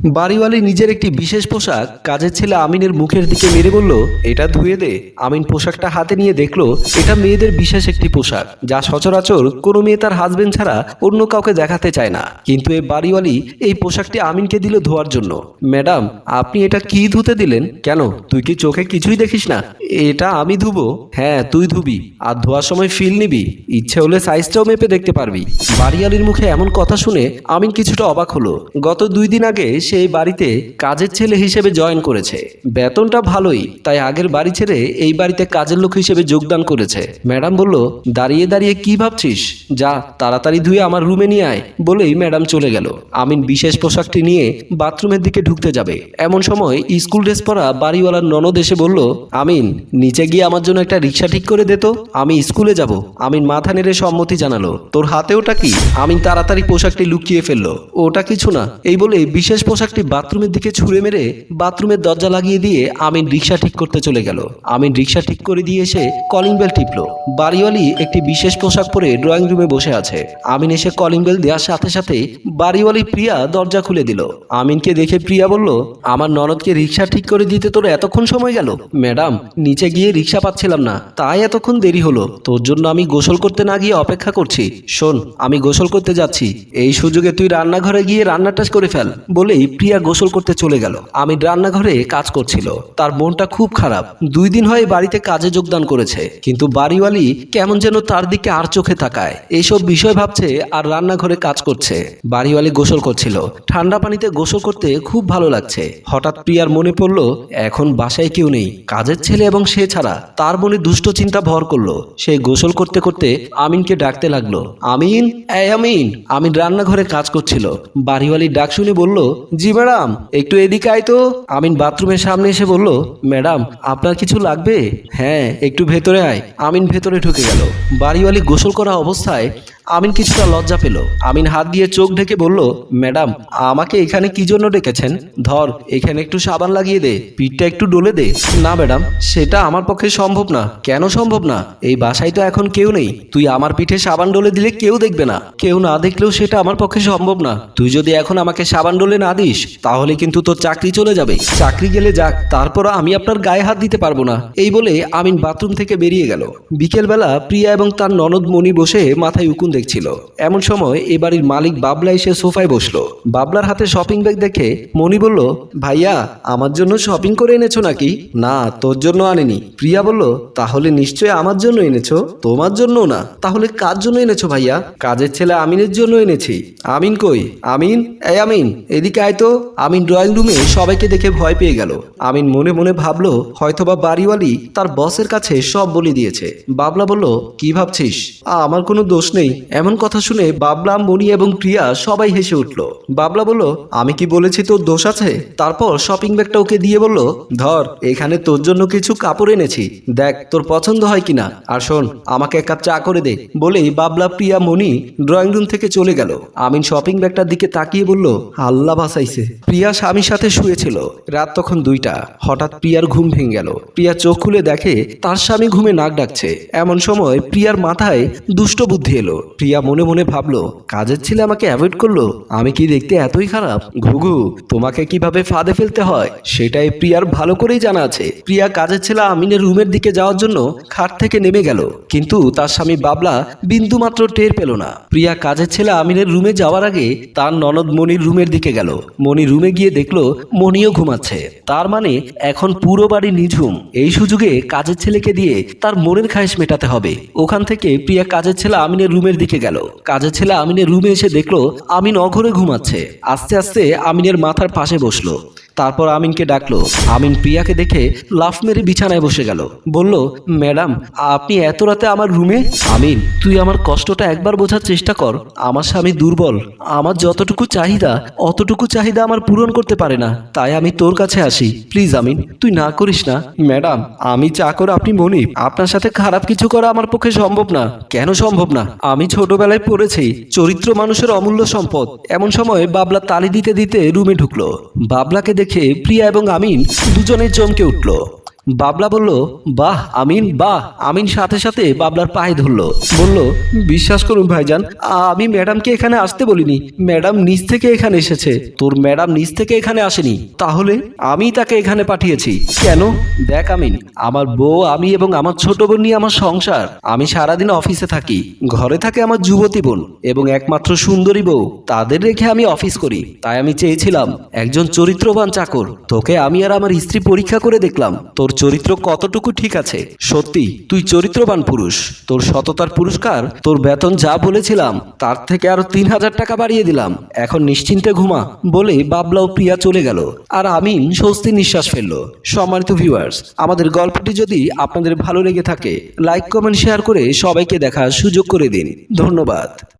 বাড়িওয়ালি নিজের একটি বিশেষ পোশাক কাজের ছেলে আমিনের মুখের দিকে মেরে বলল, এটা ধুয়ে দে। আমিন পোশাকটা হাতে নিয়ে দেখল, এটা মেয়েদের বিশেষ একটি পোশাক, যা সচরাচর কোনো মেয়ে তার হাজবেন্ড ছাড়া অন্য কাউকে দেখাতে চায় না। কিন্তু এই বাড়িওয়ালি এই পোশাকটি আমিনকে দিল ধোয়ার জন্য। ম্যাডাম, আপনি এটা কি ধুতে দিলেন? কেন? তুই কি চোখে কিছুই দেখিস না? এটা আমি ধুবো? হ্যাঁ তুই ধুবি, আর ধোয়ার সময় ফিল নিবি। ইচ্ছে হলে সাইজটাও মেপে দেখতে পারবি। বাড়িওয়ালির মুখে এমন কথা শুনে আমিন কিছুটা অবাক হলো। গত দুই দিন আগে সে এই বাড়িতে কাজের ছেলে হিসেবে জয়েন করেছে। বেতনটা ভালোই, তাই আগের বাড়ি ছেড়ে এই বাড়িতে কাজের লোক হিসেবে যোগদান করেছে। ম্যাডাম বলল, দাঁড়িয়ে দাঁড়িয়ে কি ভাবছিস? যা, তাড়াতাড়ি ধুয়ে আমার রুমে নিয়ে আয়, বলেই ম্যাডাম চলে গেল। আমিন বিশেষ পোশাকটি নিয়ে বাথরুমের দিকে ঢুকতে যাবে। এমন সময় স্কুল ড্রেস পরা বাড়িওয়ালার ননদ এসে বলল, আমিন, নিচে গিয়ে আমার জন্য একটা রিক্সা ঠিক করে দে আমি স্কুলে যাব। আমিন মাথা নেড়ে সম্মতি জানালো। তোর হাতে ওটা কি? আমিন তাড়াতাড়ি পোশাকটি লুকিয়ে ফেলল। ওটা কিছু না, এই বলে বিশেষ পোশাকটি বাথরুমের দিকে ছুঁড়ে মেরে বাথরুমের দরজা লাগিয়ে দিয়ে আমিন রিক্সা ঠিক করতে চলে গেল। আমিন রিক্সা ঠিক করে দিয়ে এসে কলিং বেল টিপলো। বাড়িওয়ালি একটি বিশেষ পোশাক পরে ড্রয়িং রুমে বসে আছে। আমিন এসে কলিং বেল দেওয়ার সাথে সাথে বাড়িওয়ালি প্রিয়া দরজা খুলে দিল। আমিনকে দেখে প্রিয়া বলল, আমার ননদকে রিক্সা ঠিক করে দিতে তোর এতক্ষণ সময় গেল? ম্যাডাম, নিচে গিয়ে রিক্সা পাচ্ছিলাম না, তাই এতক্ষণ দেরি হলো। তোর জন্য আমি গোসল করতে না গিয়ে অপেক্ষা করছি। শোন, আমি গোসল করতে যাচ্ছি। এই সুযোগে তুই রান্নাঘরে গিয়ে রান্নাটা করে ফেল। বলেই প্রিয়া গোসল করতে চলে গেল। আমি রান্নাঘরে কাজ করছিল। তার মনটা খুব খারাপ। দুই দিন হয় বাড়িতে কাজে যোগদান করেছে। কিন্তু বাড়িওয়ালি কেমন যেন তার দিকে আর চোখে তাকায়। এইসব বিষয় ভাবছে আর রান্নাঘরে কাজ করছে। বাড়িওয়ালি গোসল করছিল। ঠান্ডা পানিতে গোসল করতে খুব ভালো লাগছে। হঠাৎ প্রিয়ার মনে পড়ল, এখন বাসায় কেউ নেই। কাজের ছেলে এবং সে ছাড়া তার মনে দুষ্ট চিন্তা ভর করল। সে গোসল করতে করতে আমিনকে ডাকতে লাগল। আমিন? এই আমিন! আমিন রান্নাঘরে কাজ করছিল। বাড়িওয়ালির ডাক শুনে বলল জি ম্যাডাম, একটু এদিকে আয় তো। আমিন বাথরুমের সামনে এসে বলল, ম্যাডাম, আপনার কিছু লাগবে? হ্যাঁ একটু ভেতরে আয়। আমিন ভেতরে ঢুকে গেল। বাড়িওয়ালি গোসল করা অবস্থায় আমিন কিছুটা লজ্জা পেল। আমিন হাত দিয়ে চোখ ঢেকে বলল, ম্যাডাম, আমাকে এখানে কি জন্য ডেকেছেন? ধর, এখানে একটু সাবান লাগিয়ে দে, পিঠটা একটু ডলে দে। না, ম্যাডাম, সেটা আমার পক্ষে সম্ভব না। কেন সম্ভব না? এই বাসায় তো এখন কেউ নেই। তুই আমার পিঠে সাবান ডলে দিলে কেউ দেখবে না। কেউ না দেখলেও সেটা আমার পক্ষে সম্ভব না। তুই যদি এখন আমাকে সাবান ডলে না দিস, তাহলে কিন্তু তোর চাকরি চলে যাবে। চাকরি গেলে যাক, তারপর আমি আপনার গায়ে হাত দিতে পারব না। এই বলে আমিন বাথরুম থেকে বেরিয়ে গেল। বিকেলবেলা প্রিয়া এবং তার ননদ মণি বসে মাথায় উকুন দেখছিল এমন সময় এ বাড়ির মালিক বাবলা এসে সোফায় বসল। বাবলার হাতে শপিং ব্যাগ দেখে মণি বলল, ভাইয়া, আমার জন্য শপিং করে এনেছো নাকি? না, তোর জন্য আনেনি। প্রিয়া বলল, তাহলে নিশ্চয়ই আমার জন্য এনেছো? তোমার জন্য না? তাহলে কার জন্য এনেছো ভাইয়া? কাজের ছেলে আমিনের জন্য এনেছি। আমিন কই? আমিন? এই আমিন, এদিকে আয় তো। আমিন ড্রয়িং রুমে সবাইকে দেখে ভয় পেয়ে গেল। আমিন মনে মনে ভাবলো, হয়তোবা বাড়িওয়ালি তার বসের কাছে সব বলে দিয়েছে। বাবলা বলল, কি ভাবছিস? আমার কোনো দোষ নেই। এমন কথা শুনে বাবলা মণি এবং প্রিয়া সবাই হেসে উঠল। বাবলা বলল, আমি কি বলেছি তোর দোষ আছে? তারপর শপিং ব্যাগটা ওকে দিয়ে বলল, ধর, এখানে তোর জন্য কিছু কাপড় এনেছি। দেখ, তোর পছন্দ হয় কিনা? আর শোন, আমাকে এক কাপ চা করে দে। বলেই বাবলা, প্রিয়া মণি ড্রয়িং রুম থেকে চলে গেল। আমিন শপিং ব্যাগটার দিকে তাকিয়ে বলল, আল্লাহ বাসাইছে প্রিয়া স্বামীর সাথে শুয়েছিল। রাত তখন দুইটা। হঠাৎ প্রিয়ার ঘুম ভেঙে গেল। প্রিয়া চোখ খুলে দেখে তার স্বামী ঘুমে নাক ডাকছে। এমন সময় প্রিয়ার মাথায় দুষ্ট বুদ্ধি এলো। প্রিয়া মনে মনে ভাবলো, কাজের ছেলে আমাকে অ্যাভয়েড করল, আমি কি দেখতে এতই খারাপ? ঘুঘু, তোমাকে কীভাবে ফাঁদে ফেলতে হয়? সেটাই প্রিয়ার ভালো করেই জানা আছে। প্রিয়া কাজের ছেলে আমিনের রুমের দিকে যাওয়ার জন্য খাট থেকে নেমে গেল, কিন্তু তার স্বামী বাবলা বিন্দু মাত্র টের পেল না। প্রিয়া কাজের ছেলে আমিনের রুমে যাওয়ার আগে তার ননদ মনির রুমের দিকে গেল। মনি রুমে গিয়ে দেখল মনিও ঘুমাচ্ছে। তার মানে এখন পুরো বাড়ি নিঝুম। এই সুযোগে কাজের ছেলেকে দিয়ে তার মনের খায়েশ মেটাতে হবে। ওখান থেকে প্রিয়া কাজের ছেলে আমিনের রুমের দিকে গেল। কাজের ছেলে আমিনের রুমে এসে দেখল আমিন অঘরে ঘুমাচ্ছে। আস্তে আস্তে আমিনের মাথার পাশে বসল। তারপর আমিনকে ডাকলো। আমিন প্রিয়াকে দেখে লাফ মেরে বিছানায় বসে গেল। বলল, ম্যাডাম, আপনি এত রাতে আমার রুমে? আমিন, তুই আমার কষ্টটা একবার বোঝার চেষ্টা কর। আমার স্বামী দুর্বল। আমার যতটুকু চাহিদা, অতটুকু চাহিদা আমার পূরণ করতে পারে না। তাই আমি তোর কাছে আসি। প্লিজ, আমিন, তুই না করিস না। ম্যাডাম, আমি চা চাকর আপনি মনিব। আপনার সাথে খারাপ কিছু করা আমার পক্ষে সম্ভব না। কেন সম্ভব না? আমি ছোটবেলায় পড়েছি। চরিত্র মানুষের অমূল্য সম্পদ। এমন সময় বাবলা তালি দিতে দিতে রুমে ঢুকলো। বাবলাকে দেখে প্রিয়া এবং আমিন দুজনের চমকে উঠল। বাবলা বলল, বাহ, আমিন বাহ। আমিন সাথে সাথে বাবলার পায়ে ধরলো। বলল, বিশ্বাস করুন ভাইজান, আমি ম্যাডামকে এখানে আসতে বলিনি। ম্যাডাম নিজ থেকে এখানে এসেছে। তোর ম্যাডাম নিজ থেকে এখানে আসেনি। তাহলে আমি তাকে এখানে পাঠিয়েছি। কেন? দেখ আমিন, আমার বউ, আমি এবং আমার ছোট বোন নিয়ে আমার সংসার। আমি সারাদিন অফিসে থাকি। ঘরে থাকে আমার যুবতী বোন এবং একমাত্র সুন্দরী বউ। তাদের রেখে আমি অফিস করি। তাই আমি চেয়েছিলাম, একজন চরিত্রবান চাকর। তোকে আমি আর আমার স্ত্রী পরীক্ষা করে দেখলাম। তোর চরিত্র কতটুকু ঠিক আছে? সত্যি, তুই চরিত্রবান পুরুষ। তোর সততার পুরস্কার, তোর বেতন যা বলেছিলাম, তার থেকে আরও তিন হাজার টাকা বাড়িয়ে দিলাম। এখন নিশ্চিন্তে ঘুমা, বলে বাবলা ও প্রিয়া চলে গেল। আর আমিন স্বস্তি নিঃশ্বাস ফেলল। সম্মানিত ভিউয়ার্স আমাদের গল্পটি যদি আপনাদের ভালো লেগে থাকে লাইক কমেন্ট শেয়ার করে সবাইকে দেখার সুযোগ করে দিন। ধন্যবাদ।